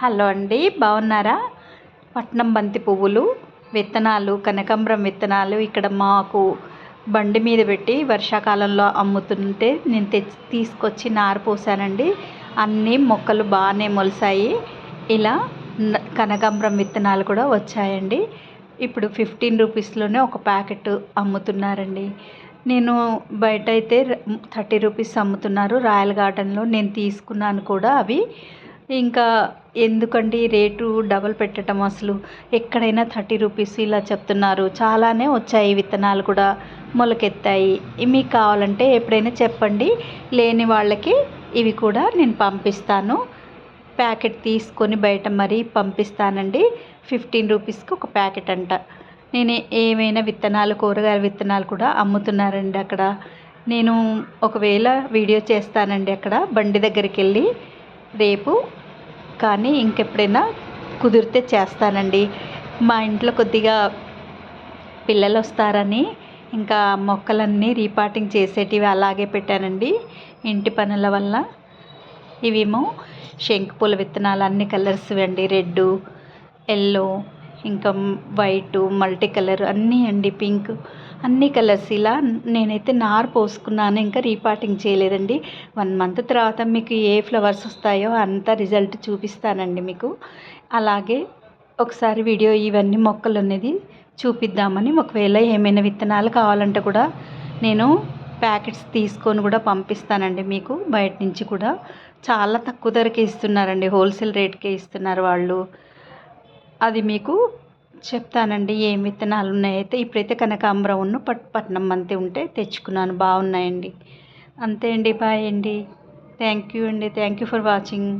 Hello అండి బాగున్నారా? పట్నం బంతి పువ్వులు విత్తనాలు కనకాంబరం విత్తనాలు ఇక్కడ మాకు బండి మీద పెట్టి వర్షాకాలంలో అమ్ముతుంటే నేను తెచ్చి తీసుకొచ్చి నారు పోసానండి. అన్నీ మొక్కలు బాగానే మొలిసాయి. ఇలా కనకాంబరం విత్తనాలు కూడా వచ్చాయండి. ఇప్పుడు ఫిఫ్టీన్ రూపీస్లోనే ఒక ప్యాకెట్ అమ్ముతున్నారండి. నేను బయట అయితే థర్టీ రూపీస్ అమ్ముతున్నారు. రాయల్ గార్డెన్లో నేను తీసుకున్నాను కూడా అవి. ఇంకా ఎందుకండి రేటు డబల్ పెట్టడం అసలు? ఎక్కడైనా థర్టీ రూపీస్ ఇలా చెప్తున్నారు. చాలానే వచ్చాయి విత్తనాలు కూడా మొలకెత్తాయి. మీకు కావాలంటే ఎప్పుడైనా చెప్పండి. లేని వాళ్ళకి ఇవి కూడా నేను పంపిస్తాను. ప్యాకెట్ తీసుకొని బయట మరీ పంపిస్తానండి. ఫిఫ్టీన్ రూపీస్కి ఒక ప్యాకెట్ అంట. నేను ఏమైనా విత్తనాలు కూరగాయల విత్తనాలు కూడా అమ్ముతున్నారండి అక్కడ. నేను ఒకవేళ వీడియో చేస్తానండి అక్కడ. బండి దగ్గరికి వెళ్ళి రేపు కానీ ఇంకెప్పుడైనా కుదిరితే చేస్తానండి. మా ఇంట్లో కొద్దిగా పిల్లలు వస్తారని ఇంకా మొక్కలన్నీ రీపాటింగ్ చేసేటివి అలాగే పెట్టానండి. ఇంటి పనుల వల్ల ఇవేమో శంకుపూల విత్తనాలు అన్ని కలర్స్ అండి. రెడ్ ఎల్లో ఇంకా వైటు మల్టీ కలర్ అన్నీ అండి పింక్. అన్ని కలర్స్ ఇలా నేనైతే నారు పోసుకున్నాను ఇంకా రీపాటింగ్ చేయలేదండి. వన్ మంత్ తర్వాత మీకు ఏ ఫ్లవర్స్ వస్తాయో అంత రిజల్ట్ చూపిస్తానండి మీకు. అలాగే ఒకసారి వీడియో ఇవన్నీ మొక్కలు అనేది చూపిద్దామని ఒకవేళ ఏమైనా విత్తనాలు కావాలంటే కూడా నేను ప్యాకెట్స్ తీసుకొని కూడా పంపిస్తానండి మీకు. బయట నుంచి కూడా చాలా తక్కువ ధరకే ఇస్తున్నారండి హోల్సేల్ రేట్కే ఇస్తున్నారు వాళ్ళు. అది మీకు చెప్తానండి ఏం విత్తనాలు ఉన్నాయైతే ఇప్పుడైతే కనకాంబరం పట్ పట్నం అంతే ఉంటే తెచ్చుకున్నాను బాగున్నాయండి. అంతే అండి బాయ్ అండి. థ్యాంక్ యూ అండి థ్యాంక్ యూ ఫర్ వాచింగ్.